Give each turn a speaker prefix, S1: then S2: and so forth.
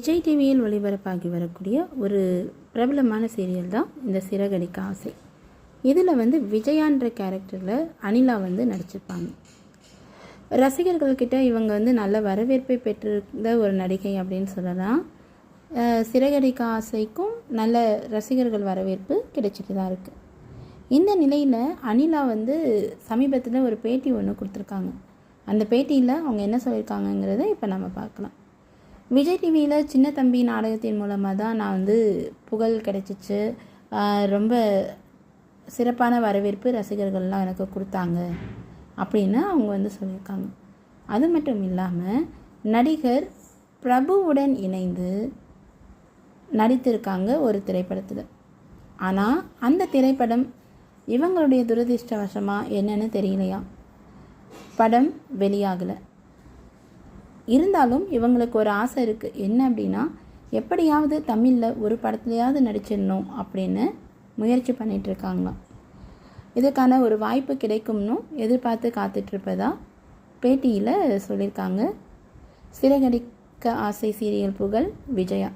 S1: விஜய் டிவியில் ஒளிபரப்பாகி வரக்கூடிய ஒரு பிரபலமான சீரியல் தான் இந்த சிறகடிக்க ஆசை. இதில் வந்து விஜயான்ற கேரக்டரில் அனிலா வந்து நடிச்சிருப்பாங்க. ரசிகர்கள்கிட்ட இவங்க வந்து நல்ல வரவேற்பை பெற்றிருந்த ஒரு நடிகை அப்படின்னு சொல்லலாம். சிறகடிக்க ஆசைக்கும் நல்ல ரசிகர்கள் வரவேற்பு கிடைச்சிட்டு தான் இருக்குது இந்த நிலையில் அனிலா வந்து சமீபத்தில் ஒரு பேட்டி ஒன்று கொடுத்துருக்காங்க. அந்த பேட்டியில் அவங்க என்ன சொல்லியிருக்காங்கங்கிறத இப்போ நம்ம பார்க்கலாம். விஜய் டிவியில் சின்ன தம்பி நாடகத்தின் மூலமாக தான் நான் வந்து புகழ் கிடைச்சிச்சு. ரொம்ப சிறப்பான வரவேற்பு ரசிகர்கள்லாம் எனக்கு கொடுத்தாங்க அப்படின்னு அவங்க வந்து சொல்லியிருக்காங்க. அது மட்டும் இல்லாமல் நடிகர் பிரபுவுடன் இணைந்து நடித்திருக்காங்க ஒரு திரைப்படத்தில். ஆனால் அந்த திரைப்படம் இவங்களுடைய துரதிர்ஷ்டவசமாக என்னன்னு தெரியலையா? படம் வெளியாகலை. இருந்தாலும் இவங்களுக்கு ஒரு ஆசை இருக்குது என்ன அப்படின்னா எப்படியாவது தமிழில் ஒரு படத்துலையாவது நடிச்சிடணும் அப்படின்னு முயற்சி பண்ணிகிட்ருக்காங்க இதுக்கான ஒரு வாய்ப்பு கிடைக்கும்னு எதிர்பார்த்து காத்துட்ருப்பதா பேட்டியில் சொல்லியிருக்காங்க. சிறகடிக்க ஆசை சீரியல் புகழ் விஜயா.